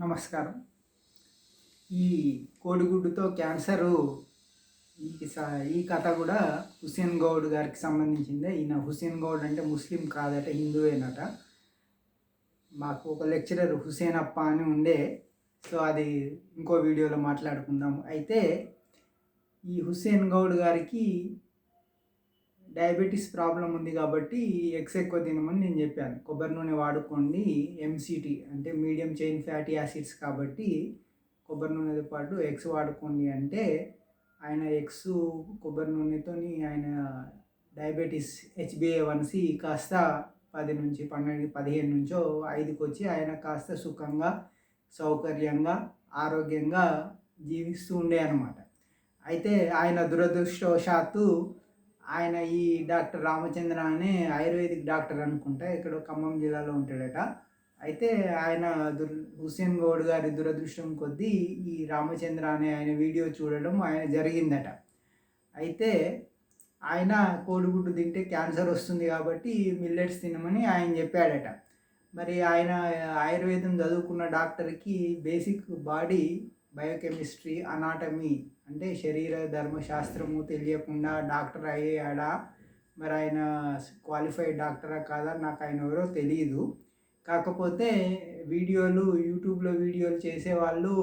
నమస్కారం. ఈ కోడిగుడ్డుతో క్యాన్సరు ఈ స- ఈ కథ కూడా హుసేన్ గౌడ్ గారికి సంబంధించిందే. ఈయన హుసేన్ గౌడ్ అంటే ముస్లిం కాదట హిందువేనట. మాకు ఒక లెక్చరర్ హుసేన్ అప్ప అని ఉండే. సో అది ఇంకో వీడియోలో మాట్లాడుకుందాము అయితే ఈ హుసేన్ గౌడ్ గారికి డయాబెటీస్ ప్రాబ్లం ఉంది కాబట్టి ఎగ్స్ ఎక్కువ తినమని నేను చెప్పాను. కొబ్బరి నూనె వాడుకోండి ఎంసీటీ అంటే మీడియం చైన్ ఫ్యాటీ యాసిడ్స్ కాబట్టి కొబ్బరి నూనెతో పాటు ఎగ్స్ వాడుకోండి అంటే ఆయన ఎగ్స్ కొబ్బరి నూనెతోని ఆయన డయాబెటీస్ హెచ్బిఏ వన్సి కాస్త పది నుంచి పన్నెండు పదిహేను నుంచో ఐదుకి వచ్చి ఆయన కాస్త సుఖంగా సౌకర్యంగా ఆరోగ్యంగా జీవిస్తూ ఉండే అనమాట అయితే ఆయన దురదృష్టవశాత్తు ఆయన ఈ డాక్టర్ రామచంద్ర అనే ఆయుర్వేదిక్ డాక్టర్ అనుకుంటా ఇక్కడ ఖమ్మం జిల్లాలో ఉంటాడట. అయితే ఆయన దుర్ హుసేన్ గౌడ్ గారి దురదృష్టం కొద్దీ ఈ రామచంద్ర అనే ఆయన వీడియో చూడడం ఆయన జరిగిందట. అయితే ఆయన కోడిగుడ్డు తింటే క్యాన్సర్ వస్తుంది కాబట్టి మిల్లెట్స్ తినమని ఆయన చెప్పాడట. మరి ఆయన ఆయుర్వేదం చదువుకున్న డాక్టర్కి బేసిక్ బాడీ బయోకెమిస్ట్రీ అనాటమీ అంటే శరీర ధర్మశాస్త్రము తెలియకుండా డాక్టర్ అయ్యాడా? మరి ఆయన క్వాలిఫైడ్ డాక్టరా కాదా? నాకు ఆయన ఎవరో తెలియదు కాకపోతే వీడియోలు యూట్యూబ్లో వీడియోలు చేసేవాళ్ళు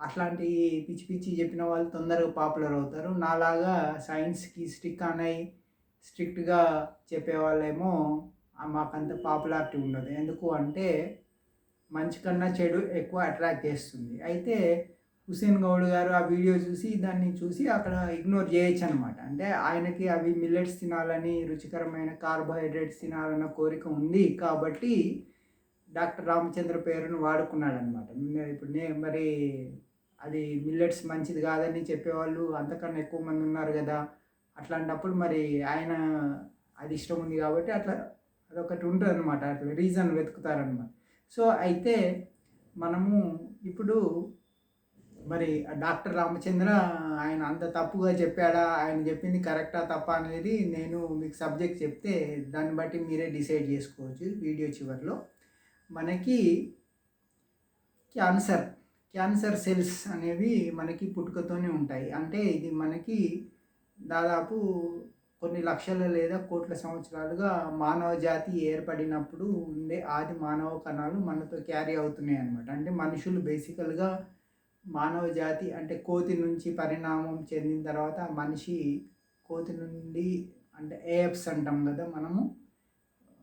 అట్లాంటి పిచ్చి పిచ్చి చెప్పిన వాళ్ళు తొందరగా పాపులర్ అవుతారు. నాలాగా సైన్స్కి స్టిక్ అనై స్ట్రిక్ట్గా చెప్పేవాళ్ళేమో మాకంత పాపులారిటీ ఉండదు. ఎందుకు అంటే మంచి కన్నా చెడు ఎక్కువ అట్రాక్ట్ చేస్తుంది. అయితే హుసేన్ గౌడ్ గారు ఆ వీడియో చూసి దాన్ని చూసి అక్కడ ఇగ్నోర్ చేయొచ్చు అనమాట అంటే ఆయనకి అవి మిల్లెట్స్ తినాలని రుచికరమైన కార్బోహైడ్రేట్స్ తినాలన్న కోరిక ఉంది కాబట్టి డాక్టర్ రామచంద్ర పేరును వాడుకున్నాడు అనమాట ఇప్పుడు నే మరి అది మిల్లెట్స్ మంచిది కాదని చెప్పేవాళ్ళు అంతకన్నా ఎక్కువ మంది ఉన్నారు కదా. అట్లాంటప్పుడు మరి ఆయన అది ఇష్టం ఉంది కాబట్టి అట్లా అదొకటి ఉంటుంది అనమాట అట్లా రీజన్ వెతుకుతారనమాట సో అయితే మనము ఇప్పుడు మరి డాక్టర్ రామచంద్ర ఆయన అంత తప్పుగా చెప్పాడా ఆయన చెప్పింది కరెక్టా తప్ప అనేది నేను మీకు సబ్జెక్ట్ చెప్తే దాన్ని బట్టి మీరే డిసైడ్ చేసుకోవచ్చు వీడియో చివరిలో. మనకి క్యాన్సర్ క్యాన్సర్ సెల్స్ అనేవి మనకి పుట్టుకతోనే ఉంటాయి. అంటే ఇది మనకి దాదాపు కొన్ని లక్షల లేదా కోట్ల సంవత్సరాలుగా మానవ జాతి ఏర్పడినప్పుడు ఉండే ఆది మానవ కణాలు మనతో క్యారీ అవుతున్నాయి అన్నమాట. అంటే మనుషులు బేసికల్గా మానవ జాతి అంటే కోతి నుంచి పరిణామం చెందిన తర్వాత మనిషి కోతి నుండి అంటే ఏఎఫ్స్ అంటాం కదా మనము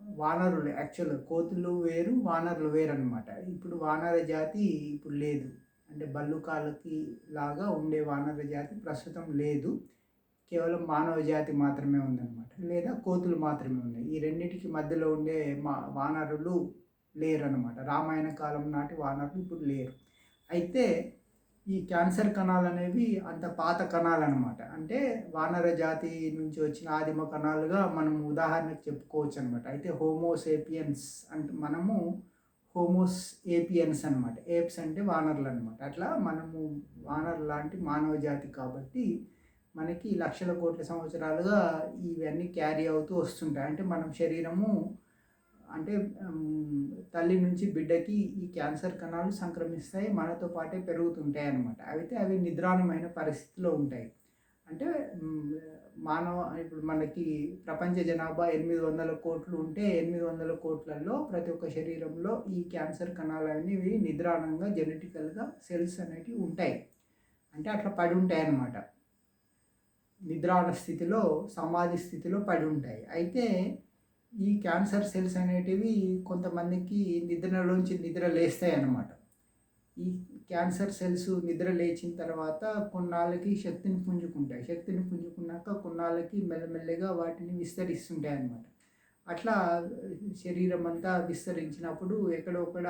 వానరులు. యాక్చువల్ కోతులు వేరు వానరులు వేరు అనమాట ఇప్పుడు వానర జాతి ఇప్పుడు లేదు. అంటే బల్లుకాలకి లాగా ఉండే వానర జాతి ప్రస్తుతం లేదు. కేవలం మానవ జాతి మాత్రమే ఉందన్నమాట. లేదా కోతులు మాత్రమే ఉన్నాయి. ఈ రెండింటికి మధ్యలో ఉండే మా వానరులు లేరు అనమాట రామాయణ కాలం నాటి వానరులు ఇప్పుడు లేరు. అయితే ఈ క్యాన్సర్ కణాలు అనేవి అంత పాత కణాలు అనమాట అంటే వానర జాతి నుంచి వచ్చిన ఆదిమ కణాలుగా మనం ఉదాహరణకు చెప్పుకోవచ్చు అనమాట అయితే హోమోసేపియన్స్ అంటే మనము హోమోస్ ఏపియన్స్ అనమాట ఏప్స్ అంటే వానర్లు అనమాట అట్లా మనము వానర్ లాంటి మానవ జాతి కాబట్టి మనకి లక్షల కోట్ల సంవత్సరాలుగా ఇవన్నీ క్యారీ అవుతూ వస్తుంటాయి. అంటే మనం శరీరము అంటే తల్లి నుంచి బిడ్డకి ఈ క్యాన్సర్ కణాలు సంక్రమిస్తాయి మనతో పాటే పెరుగుతుంటాయి అన్నమాట. అయితే అవి నిద్రాణమైన పరిస్థితిలో ఉంటాయి. అంటే మానవ ఇప్పుడు మనకి ప్రపంచ జనాభా ఎనిమిది వందల కోట్లు ఉంటే ఎనిమిది వందల కోట్లలో ప్రతి ఒక్క శరీరంలో ఈ క్యాన్సర్ కణాలు అనేవి నిద్రాణంగా జెనెటికల్గా సెల్స్ అనేవి ఉంటాయి. అంటే అట్లా పడి ఉంటాయి అన్నమాట. నిద్రాణ స్థితిలో సమాధి స్థితిలో పడి ఉంటాయి. అయితే ఈ క్యాన్సర్ సెల్స్ అనేటివి కొంతమందికి నిద్రలోంచి నిద్ర లేస్తాయి అన్నమాట ఈ క్యాన్సర్ సెల్స్ నిద్ర లేచిన తర్వాత కొన్నాళ్ళకి శక్తిని పుంజుకుంటాయి. శక్తిని పుంజుకున్నాక కొన్నాళ్ళకి మెల్లమెల్లగా వాటిని విస్తరిస్తుంటాయి అన్నమాట అట్లా శరీరం అంతా విస్తరించినప్పుడు ఎక్కడొక్కడ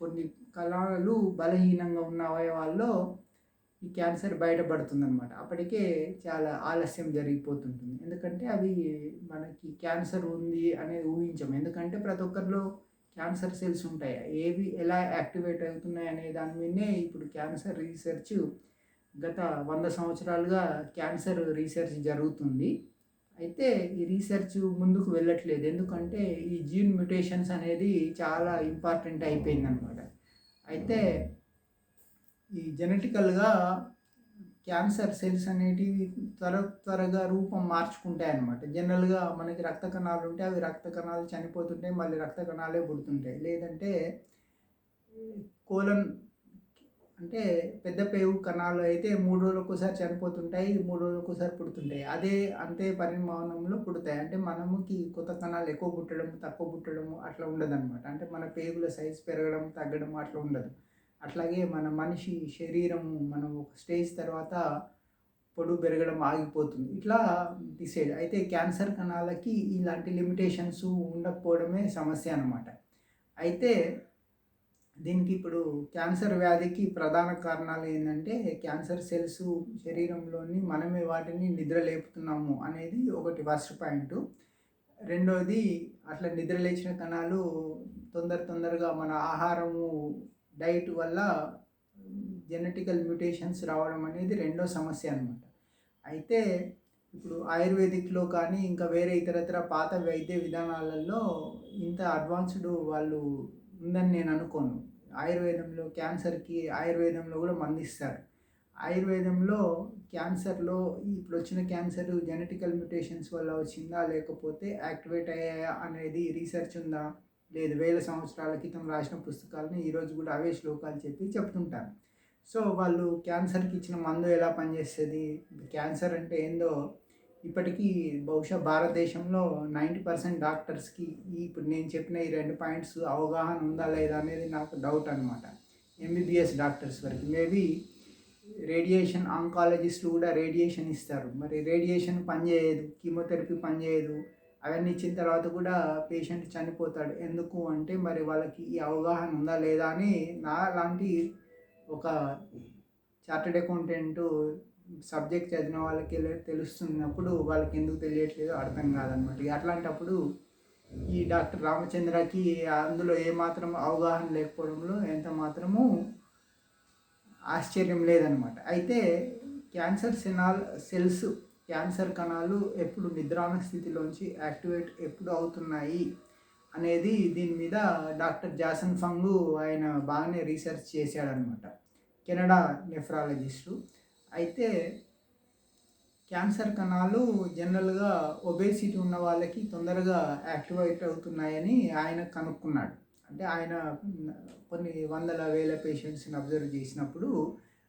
కొన్ని కళలు బలహీనంగా ఉన్న అవయవాల్లో ఈ క్యాన్సర్ బయటపడుతుంది అనమాట అప్పటికే చాలా ఆలస్యం జరిగిపోతుంటుంది. ఎందుకంటే అవి మనకి క్యాన్సర్ ఉంది అనేది ఊహించము. ఎందుకంటే ప్రతి ఒక్కరిలో క్యాన్సర్ సెల్స్ ఉంటాయి. ఏవి ఎలా యాక్టివేట్ అవుతున్నాయి అనే దాని మీదనే ఇప్పుడు క్యాన్సర్ రీసెర్చ్ గత వంద సంవత్సరాలుగా క్యాన్సర్ రీసెర్చ్ జరుగుతుంది. అయితే ఈ రీసెర్చ్ ముందుకు వెళ్ళట్లేదు. ఎందుకంటే ఈ జీన్ మ్యుటేషన్స్ అనేది చాలా ఇంపార్టెంట్ అయిపోయింది అనమాట అయితే ఈ జెనెటికల్గా క్యాన్సర్ సెల్స్ అనేటివి త్వర త్వరగా రూపం మార్చుకుంటాయి అన్నమాట జనరల్గా మనకి రక్త కణాలు ఉంటే అవి రక్త కణాలు చనిపోతుంటాయి మళ్ళీ రక్త కణాలే పుడుతుంటాయి. లేదంటే కోలన్ అంటే పెద్ద పేగు కణాలు అయితే మూడు రోజులకు ఒకసారి చనిపోతుంటాయి మూడు రోజులకు ఒకసారి పుడుతుంటాయి. అదే అంతే పరిమాణంలో పుడతాయి. అంటే మనముకి కొత్త కణాలు ఎక్కువ పుట్టడం తక్కువ పుట్టడం అట్లా ఉండదన్నమాట. అంటే మన పేగుల సైజ్ పెరగడం తగ్గడం అట్లా ఉండదు. అట్లాగే మన మనిషి శరీరము మనం ఒక స్టేజ్ తర్వాత పొడుగు పెరగడం ఆగిపోతుంది. ఇట్లా డిసైడ్. అయితే క్యాన్సర్ కణాలకి ఇలాంటి లిమిటేషన్స్ ఉండకపోవడమే సమస్య అనమాట అయితే దీనికి ఇప్పుడు క్యాన్సర్ వ్యాధికి ప్రధాన కారణాలు ఏంటంటే క్యాన్సర్ సెల్స్ శరీరంలోని మనమే వాటిని నిద్రలేపుతున్నాము అనేది ఒకటి ఫస్ట్ పాయింట్. రెండోది అట్లా నిద్ర లేచిన కణాలు తొందర తొందరగా మన ఆహారము డైట్ వల్ల జెనెటికల్ మ్యూటేషన్స్ రావడం అనేది రెండో సమస్య అనమాట అయితే ఇప్పుడు ఆయుర్వేదిక్లో కానీ ఇంకా వేరే ఇతరత్ర పాత వైద్య విధానాలలో ఇంత అడ్వాన్స్డ్ వాళ్ళు ఉందని నేను అనుకోను. ఆయుర్వేదంలో క్యాన్సర్కి ఆయుర్వేదంలో కూడా మందిస్తారు. ఆయుర్వేదంలో క్యాన్సర్లో ఇప్పుడు వచ్చిన క్యాన్సర్ జెనెటికల్ మ్యూటేషన్స్ వల్ల వచ్చిందా లేకపోతే యాక్టివేట్ అయ్యాయా అనేది రీసెర్చ్ ఉందా? లేదు వేల సంవత్సరాల క్రితం రాసిన పుస్తకాలను ఈరోజు కూడా అవే శ్లోకాలు చెప్పి చెప్తుంటారు సో వాళ్ళు క్యాన్సర్కి ఇచ్చిన మందు ఎలా పనిచేస్తుంది? క్యాన్సర్ అంటే ఏందో? ఇప్పటికీ బహుశా భారతదేశంలో నైంటీ పర్సెంట్ డాక్టర్స్కి ఇప్పుడు నేను చెప్పిన ఈ రెండు పాయింట్స్ అవగాహన ఉందా లేదా అనేది నాకు డౌట్ అనమాట ఎంబీబీఎస్ డాక్టర్స్ వరకు. మేబీ రేడియేషన్ ఆంకాలజిస్టులు కూడా రేడియేషన్ ఇస్తారు. మరి రేడియేషన్ పనిచేయదు కీమోథెరపీ పనిచేయదు అవన్నీ ఇచ్చిన తర్వాత కూడా పేషెంట్ చనిపోతాడు. ఎందుకు అంటే మరి వాళ్ళకి ఈ అవగాహన ఉందా లేదా అని నా లాంటి ఒక చార్టెడ్ అకౌంటెంట్ సబ్జెక్ట్ చదివిన వాళ్ళకి తెలుస్తున్నప్పుడు వాళ్ళకి ఎందుకు తెలియట్లేదు అర్థం కాదనమాట. అట్లాంటప్పుడు ఈ డాక్టర్ రామచంద్రకి అందులో ఏమాత్రం అవగాహన లేకపోవడంలో ఎంత మాత్రము ఆశ్చర్యం లేదనమాట. అయితే క్యాన్సర్ సెనాల్ సెల్స్ క్యాన్సర్ కణాలు ఎప్పుడు నిద్రాణ స్థితిలోంచి యాక్టివేట్ ఎప్పుడు అవుతున్నాయి అనేది దీని మీద డాక్టర్ జాసన్ ఫంగు ఆయన బాగానే రీసెర్చ్ చేశాడనమాట. Canada nephrologist. అయితే క్యాన్సర్ కణాలు జనరల్గా ఒబేసిటీ ఉన్న వాళ్ళకి తొందరగా యాక్టివేట్ అవుతున్నాయని ఆయన కనుక్కున్నాడు. అంటే ఆయన కొన్ని వందల వేల పేషెంట్స్ని అబ్జర్వ్ చేసినప్పుడు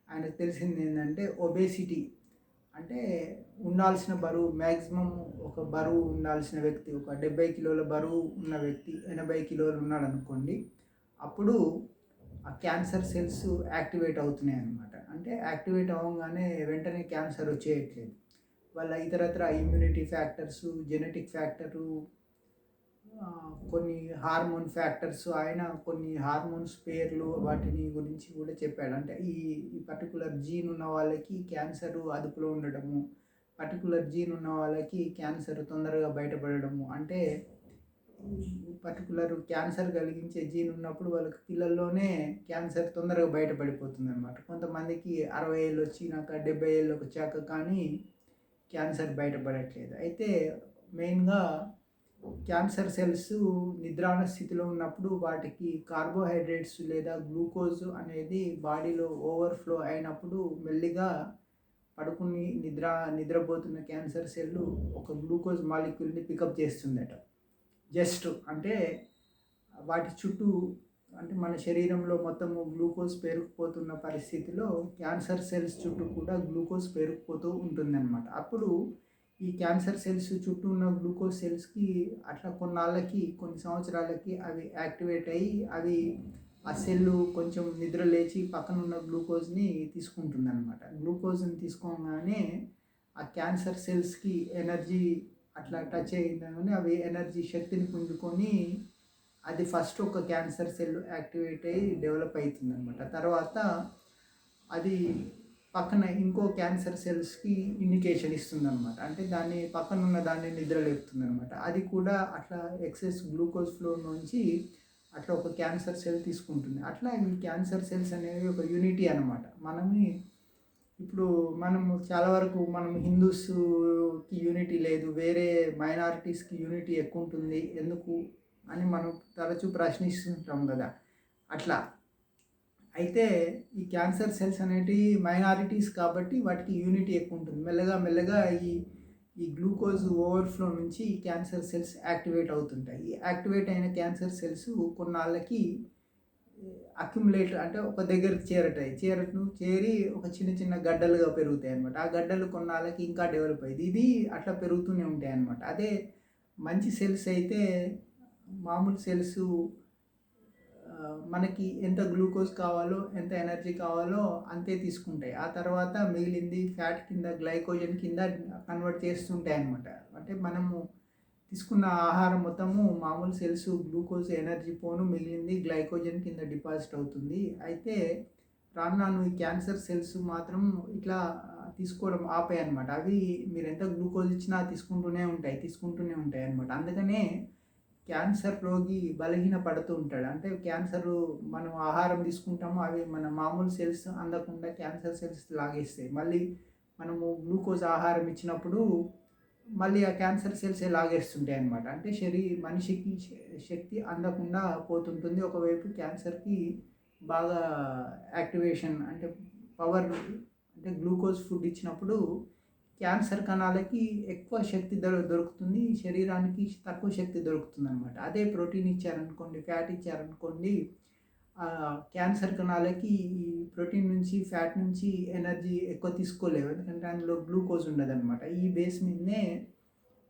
ఆయనకు తెలిసింది ఏంటంటే ఒబేసిటీ అంటే ఉండాల్సిన బరువు మ్యాక్సిమం ఒక బరువు ఉండాల్సిన వ్యక్తి ఒక డెబ్బై కిలోల బరువు ఉన్న వ్యక్తి ఎనభై కిలోలు ఉన్నాడు అనుకోండి అప్పుడు ఆ క్యాన్సర్ సెల్స్ యాక్టివేట్ అవుతున్నాయి అనమాట అంటే యాక్టివేట్ అవ్వగానే వెంటనే క్యాన్సర్ వచ్చేయట్లేదు. వాళ్ళ ఇతరత్ర ఇమ్యూనిటీ ఫ్యాక్టర్స్ జెనెటిక్ ఫ్యాక్టరు కొన్ని హార్మోన్ ఫ్యాక్టర్స్ ఆయన కొన్ని హార్మోన్స్ పేర్లు వాటిని గురించి కూడా చెప్పాడు. అంటే ఈ పర్టికులర్ జీన్ ఉన్న వాళ్ళకి క్యాన్సర్ అదుపులో ఉండడము పర్టికులర్ జీన్ ఉన్న వాళ్ళకి క్యాన్సర్ తొందరగా బయటపడడము. అంటే పర్టికులర్ క్యాన్సర్ కలిగించే జీన్ ఉన్నప్పుడు వాళ్ళకి పిల్లల్లోనే క్యాన్సర్ తొందరగా బయటపడిపోతుంది అనమాట కొంతమందికి అరవై ఏళ్ళు వచ్చినాక డెబ్బై ఏళ్ళు వచ్చాక కానీ క్యాన్సర్ బయటపడట్లేదు. అయితే మెయిన్గా క్యాన్సర్ సెల్స్ నిద్రాణ స్థితిలో ఉన్నప్పుడు వాటికి కార్బోహైడ్రేట్స్ లేదా గ్లూకోజ్ అనేది బాడీలో ఓవర్ఫ్లో అయినప్పుడు మెల్లిగా పడుకుని నిద్ర నిద్రపోతున్న క్యాన్సర్ సెల్ ఒక గ్లూకోజ్ మాలిక్యూల్ని పికప్ చేస్తుందట. జస్ట్ అంటే వాటి చుట్టూ అంటే మన శరీరంలో మొత్తము గ్లూకోజ్ పేరుకుపోతున్న పరిస్థితిలో క్యాన్సర్ సెల్స్ చుట్టూ కూడా గ్లూకోజ్ పేరుకుపోతూ ఉంటుందన్నమాట. అప్పుడు ఈ క్యాన్సర్ సెల్స్ చుట్టూ ఉన్న గ్లూకోజ్ సెల్స్కి అట్లా కొన్నాళ్ళకి కొన్ని సంవత్సరాలకి అవి యాక్టివేట్ అయ్యి అవి ఆ సెల్లు కొంచెం నిద్ర లేచి పక్కన ఉన్న గ్లూకోజ్ని తీసుకుంటుంది అనమాట గ్లూకోజ్ని తీసుకోగానే ఆ క్యాన్సర్ సెల్స్కి ఎనర్జీ అట్లా టచ్ అయిందని అవి ఎనర్జీ శక్తిని పుంజుకొని అది ఫస్ట్ ఒక క్యాన్సర్ సెల్ యాక్టివేట్ అయ్యి డెవలప్ అవుతుంది అనమాట తర్వాత అది పక్కన ఇంకో క్యాన్సర్ సెల్స్కి ఇండికేషన్ ఇస్తుంది అనమాట అంటే దాన్ని పక్కన ఉన్న దాన్ని నిద్ర లేపుతుంది అనమాట అది కూడా అట్లా ఎక్సెస్ గ్లూకోజ్ ఫ్లో నుంచి అట్లా ఒక క్యాన్సర్ సెల్ తీసుకుంటుంది. అట్లా ఈ క్యాన్సర్ సెల్స్ అనేవి ఒక యూనిటీ అనమాట మనమి ఇప్పుడు మనం చాలా వరకు మనం హిందూస్కి యూనిటీ లేదు వేరే మైనారిటీస్కి యూనిటీ ఎక్కువ ఉంటుంది. ఎందుకు అని మనం తరచూ ప్రశ్నిస్తుంటాం కదా. అట్లా అయితే ఈ క్యాన్సర్ సెల్స్ అనేటివి మైనారిటీస్ కాబట్టి వాటికి యూనిటీ ఎక్కువ ఉంటుంది. మెల్లగా మెల్లగా ఈ ఈ గ్లూకోజ్ ఓవర్ఫ్లో నుంచి ఈ క్యాన్సర్ సెల్స్ యాక్టివేట్ అవుతుంటాయి. ఈ యాక్టివేట్ అయిన క్యాన్సర్ సెల్స్ కొన్నాళ్ళకి అక్యుములేటర్ అంటే ఒక దగ్గరికి చేరటాయి చేరటను చేరి ఒక చిన్న చిన్న గడ్డలుగా పెరుగుతాయి అనమాట ఆ గడ్డలు కొన్నాళ్ళకి ఇంకా డెవలప్ అయ్యింది ఇది అట్లా పెరుగుతూనే ఉంటాయి అనమాట అదే మంచి సెల్స్ అయితే మామూలు సెల్స్ మనకి ఎంత గ్లూకోజ్ కావాలో ఎంత ఎనర్జీ కావాలో అంతే తీసుకుంటాయి. ఆ తర్వాత మిగిలింది ఫ్యాట్ కింద గ్లైకోజన్ కింద కన్వర్ట్ చేస్తుంటాయి అనమాట అంటే మనము తీసుకున్న ఆహారం మొత్తము మామూలు సెల్స్ గ్లూకోజ్ ఎనర్జీ పోను మిగిలింది గ్లైకోజన్ కింద డిపాజిట్ అవుతుంది. అయితే రాను రాను ఈ క్యాన్సర్ సెల్స్ మాత్రం ఇట్లా తీసుకోవడం ఆపాయి అనమాట అవి మీరు ఎంత గ్లూకోజ్ ఇచ్చినా తీసుకుంటూనే ఉంటాయి తీసుకుంటూనే ఉంటాయి అనమాట అందుకనే క్యాన్సర్ రోగి బలహీన పడుతూ ఉంటాడు. అంటే క్యాన్సర్ మనం ఆహారం తీసుకుంటాము అవి మన మామూలు సెల్స్ అందకుండా క్యాన్సర్ సెల్స్ లాగేస్తాయి. మళ్ళీ మనము గ్లూకోజ్ ఆహారం ఇచ్చినప్పుడు మళ్ళీ ఆ క్యాన్సర్ సెల్స్ లాగేస్తుంటాయి అనమాట అంటే శరీ మనిషికి శక్తి అందకుండా పోతుంటుంది. ఒకవైపు క్యాన్సర్కి బాగా యాక్టివేషన్ అంటే పవర్ అంటే గ్లూకోజ్ ఫుడ్ ఇచ్చినప్పుడు క్యాన్సర్ కణాలకి ఎక్కువ శక్తి దొరుకుతుంది. శరీరానికి తక్కువ శక్తి దొరుకుతుంది అనమాట అదే ప్రోటీన్ ఇచ్చారనుకోండి ఫ్యాట్ ఇచ్చారనుకోండి క్యాన్సర్ కణాలకి ఈ ప్రోటీన్ నుంచి ఫ్యాట్ నుంచి ఎనర్జీ ఎక్కువ తీసుకోలేవు. ఎందుకంటే అందులో గ్లూకోజ్ ఉండదు అనమాట ఈ బేస్ మీదనే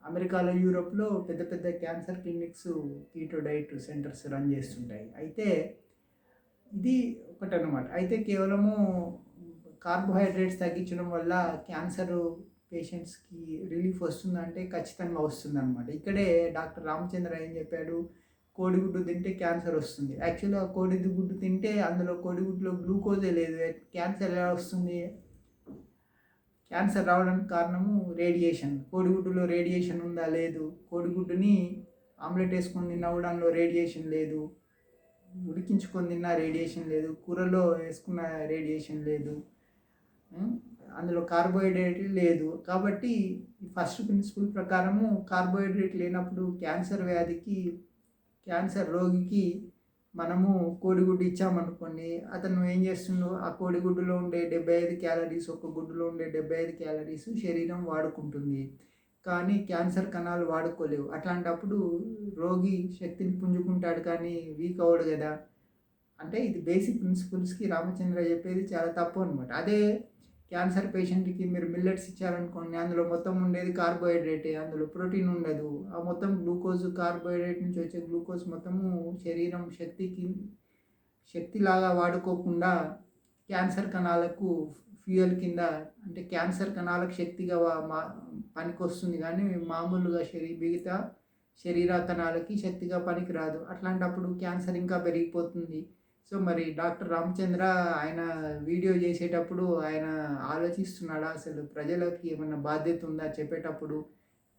అమెరికాలో యూరోప్లో పెద్ద పెద్ద cancer clinics keto diet centers run చేస్తుంటాయి. అయితే ఇది ఒకటనమాట అయితే కేవలము కార్బోహైడ్రేట్స్ తగ్గించడం వల్ల క్యాన్సర్ పేషెంట్స్కి రిలీఫ్ వస్తుందంటే ఖచ్చితంగా వస్తుంది అనమాట ఇక్కడే డాక్టర్ రామచంద్ర ఏం చెప్పాడు? కోడిగుడ్డు తింటే క్యాన్సర్ వస్తుంది. యాక్చువల్గా కోడిగుడ్డు తింటే అందులో కోడిగుడ్డులో గ్లూకోజే లేదు. క్యాన్సర్ ఎలా వస్తుంది? క్యాన్సర్ రావడానికి కారణము రేడియేషన్. కోడిగుడ్డులో రేడియేషన్ ఉందా? లేదు. కోడిగుడ్డుని ఆమ్లెట్ వేసుకొని తిన్నా కూడా అందులో రేడియేషన్ లేదు. ఉడికించుకొని తిన్నా రేడియేషన్ లేదు. కూరలో వేసుకున్న రేడియేషన్ లేదు. అందులో కార్బోహైడ్రేట్ లేదు. కాబట్టి ఫస్ట్ ప్రిన్సిపల్ ప్రకారము కార్బోహైడ్రేట్ లేనప్పుడు క్యాన్సర్ వ్యాధికి క్యాన్సర్ రోగికి మనము కోడిగుడ్డు ఇచ్చామనుకోండి అతను ఏం చేస్తుండో? ఆ కోడిగుడ్డులో ఉండే డెబ్బై ఐదు క్యాలరీస్ ఒక గుడ్డులో ఉండే డెబ్బై ఐదు క్యాలరీస్ శరీరం వాడుకుంటుంది. కానీ క్యాన్సర్ కణాలు వాడుకోలేవు. అట్లాంటప్పుడు రోగి శక్తిని పుంజుకుంటాడు కానీ వీక్ అవ్వడు కదా. అంటే ఇది బేసిక్ ప్రిన్సిపల్స్కి రామచంద్ర చెప్పేది చాలా తప్పు అనమాట అదే క్యాన్సర్ పేషెంట్కి మీరు మిల్లెట్స్ ఇచ్చారనుకోండి అందులో మొత్తం ఉండేది కార్బోహైడ్రేటే అందులో ప్రోటీన్ ఉండదు. ఆ మొత్తం గ్లూకోజ్ కార్బోహైడ్రేట్ నుంచి వచ్చే గ్లూకోజ్ మొత్తము శరీరం శక్తికి శక్తిలాగా వాడుకోకుండా క్యాన్సర్ కణాలకు ఫ్యూయల్ కింద అంటే క్యాన్సర్ కణాలకు శక్తిగా మా పనికి వస్తుంది కానీ మామూలుగా శరీ మిగతా శరీర కణాలకి శక్తిగా పనికిరాదు. అట్లాంటప్పుడు క్యాన్సర్ ఇంకా పెరిగిపోతుంది. సో మరి డాక్టర్ రామచంద్ర ఆయన వీడియో చేసేటప్పుడు ఆయన ఆలోచిస్తున్నాడా అసలు ప్రజలకి ఏమన్నా బాధ్యత ఉందా చెప్పేటప్పుడు?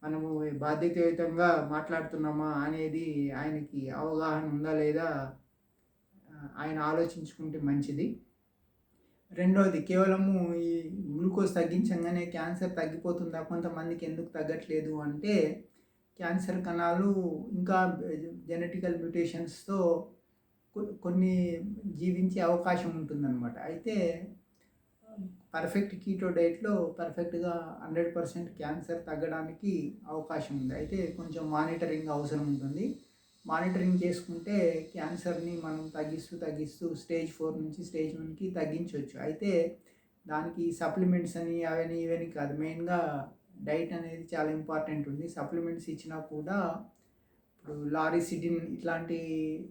మనము బాధ్యతాయుతంగా మాట్లాడుతున్నామా అనేది ఆయనకి అవగాహన ఉందా లేదా? ఆయన ఆలోచించుకుంటే మంచిది. రెండవది కేవలము ఈ గ్లూకోజ్ తగ్గించగానే క్యాన్సర్ తగ్గిపోతుందా? కొంతమందికి ఎందుకు తగ్గట్లేదు? అంటే క్యాన్సర్ కణాలు ఇంకా జెనెటికల్ మ్యూటేషన్స్తో కొన్ని జీవించే అవకాశం ఉంటుందన్నమాట. అయితే పర్ఫెక్ట్ కీటో డైట్లో పర్ఫెక్ట్గా హండ్రెడ్ పర్సెంట్ క్యాన్సర్ తగ్గడానికి అవకాశం ఉంది. అయితే కొంచెం మానిటరింగ్ అవసరం ఉంటుంది. మానిటరింగ్ చేసుకుంటే క్యాన్సర్ని మనం తగ్గిస్తూ తగ్గిస్తూ స్టేజ్ ఫోర్ నుంచి స్టేజ్ వన్కి తగ్గించవచ్చు అయితే దానికి సప్లిమెంట్స్ అని అవని ఇవని కాదు. మెయిన్గా డైట్ అనేది చాలా ఇంపార్టెంట్ ఉంది. సప్లిమెంట్స్ ఇచ్చినా కూడా ఇప్పుడు లారిసిడిన్ ఇట్లాంటి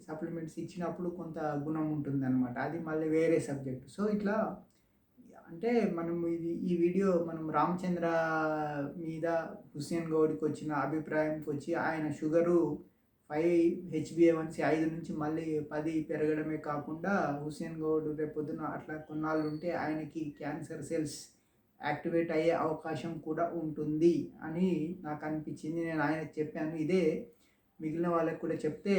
సప్లిమెంట్స్ ఇచ్చినప్పుడు కొంత గుణం ఉంటుంది అనమాట అది మళ్ళీ వేరే సబ్జెక్ట్. సో ఇట్లా అంటే మనం ఇది ఈ వీడియో మనం రామచంద్ర మీద హుస్సేన్ గౌడ్కి వచ్చిన అభిప్రాయంకి వచ్చి ఆయన షుగరు ఫైవ్ హెచ్బిఏవన్సీ ఐదు నుంచి మళ్ళీ పది పెరగడమే కాకుండా హుస్సేన్ గౌడ్ రేపొద్దున అట్లా కొన్నాళ్ళు ఉంటే ఆయనకి క్యాన్సర్ సెల్స్ యాక్టివేట్ అయ్యే అవకాశం కూడా ఉంటుంది అని నాకు అనిపించింది. నేను ఆయనకు చెప్పాను. ఇదే మిగిలిన వాళ్ళకి కూడా చెప్తే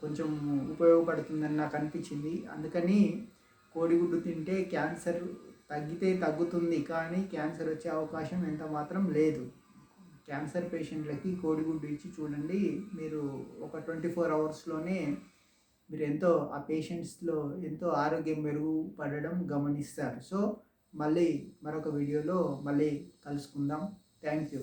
కొంచెం ఉపయోగపడుతుందని నాకు అనిపించింది. అందుకని కోడిగుడ్డు తింటే క్యాన్సర్ తగ్గితే తగ్గుతుంది కానీ క్యాన్సర్ వచ్చే అవకాశం ఎంత మాత్రం లేదు. క్యాన్సర్ పేషెంట్లకి కోడిగుడ్డు ఇచ్చి చూడండి మీరు ఒక ట్వంటీ ఫోర్ అవర్స్లోనే మీరు ఎంతో ఆ పేషెంట్స్లో ఎంతో ఆరోగ్యం మెరుగుపడడం గమనిస్తారు. సో మళ్ళీ మరొక వీడియోలో మళ్ళీ కలుసుకుందాం. Thank you.